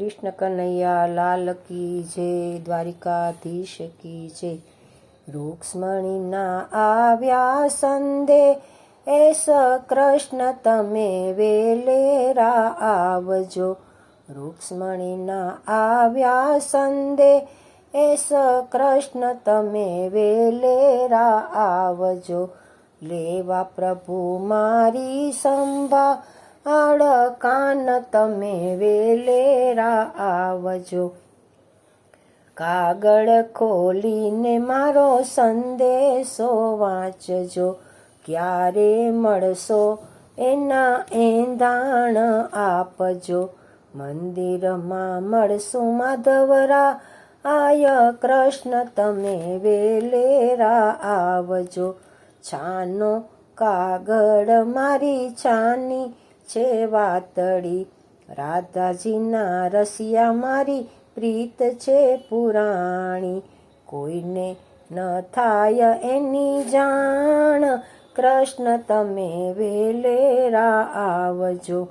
કૃષ્ણ કનૈયા, લાલ કી જય, દ્વારિકાધીશ કી જય. રૂક્ષ્મણીના આવ્યા સંદે એસ કૃષ્ણ તમે વેલેરા આવજો. રૂક્ષ્મણીના આવ્યા સંદે એસ કૃષ્ણ તમે વેલેરા આવજો. લેવા પ્રભુ મારી સંભાળ કાન તમે વેલેરા આવજો. કાગળ ખોલીને મારો સંદેશો વાંચજો. ક્યારે મળશો એના એંધાણ આપજો. મંદિરમાં મળશું માધવરા, આય કૃષ્ણ તમે વેલેરા આવજો. છાનો કાગળ મારી છાની છે વાતડી રાધાજીના રસિયા મારી પ્રીત છે પુરાણી. કોઈને ન થાય એની જાણ. કૃષ્ણ, તમે વેલેરા આવજો.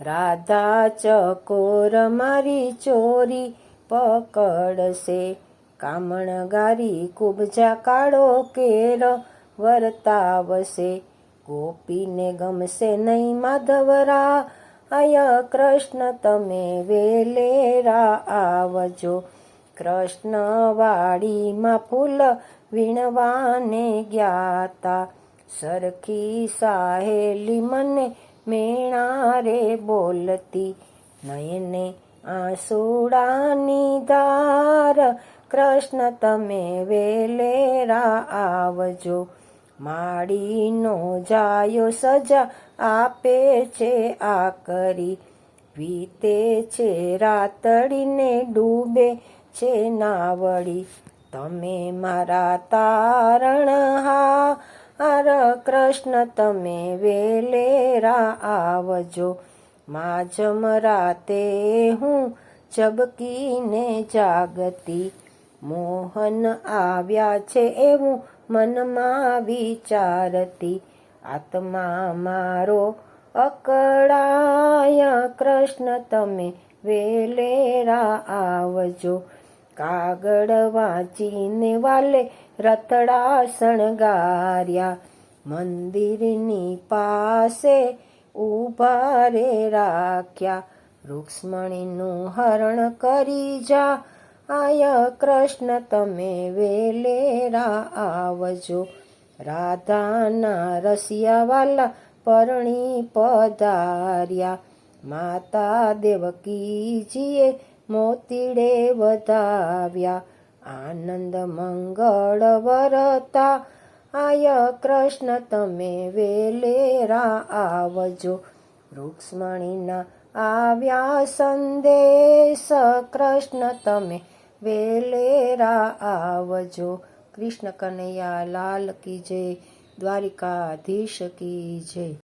રાધા ચકોર મારી ચોરી પકડશે. કામણગારી કુબજા કાળો કેર વર્તાવશે. ગોપીને ગમશે નહીં માધવરા. અય કૃષ્ણ તમે વેલેરા આવજો. કૃષ્ણ વાડીમાં ફૂલ વીણવાને ગ્યાતા. સરખી સાહેલી મને મેણા રે બોલતી. નયને આંસુડાની ધાર. કૃષ્ણ તમે વેલેરા આવજો. માડીનો જાયો સજા આપે છે આ કરી વીતે છે રાતડીને ડૂબે છે નાવડી. તમે મારા તારણ હા હર કૃષ્ણ, તમે વેલેરા આવજો. માજમ રાતે હું ચબકીને જાગતી. મોહન આવ્યા છે એવું મનમાં વિચારતી, આત્મા મારો અકળાય, કૃષ્ણ તમે વેલેરા આવજો. કાગળ વાંચીને વાલે રતડા શણગાર્યા. મંદિરની પાસે ઊભા રે રાખ્યા. રૂક્ષ્મણીનું હરણ કરી જા આય કૃષ્ણ, તમે વેલેરા આવજો. રાધાના રસિયાવાલા પરણી પધાર્યા. માતા દેવકીજીએ મોતીડે વધાવ્યા. આનંદ મંગળ વરતા આય કૃષ્ણ, તમે વેલેરા આવજો. રૂક્ષ્મણીના આવ્યા સંદેશ, કૃષ્ણ, તમે વેલેરા આવજો. કૃષ્ણ કનૈયા લાલ કી જય દ્વારિકાધીશ કી જય.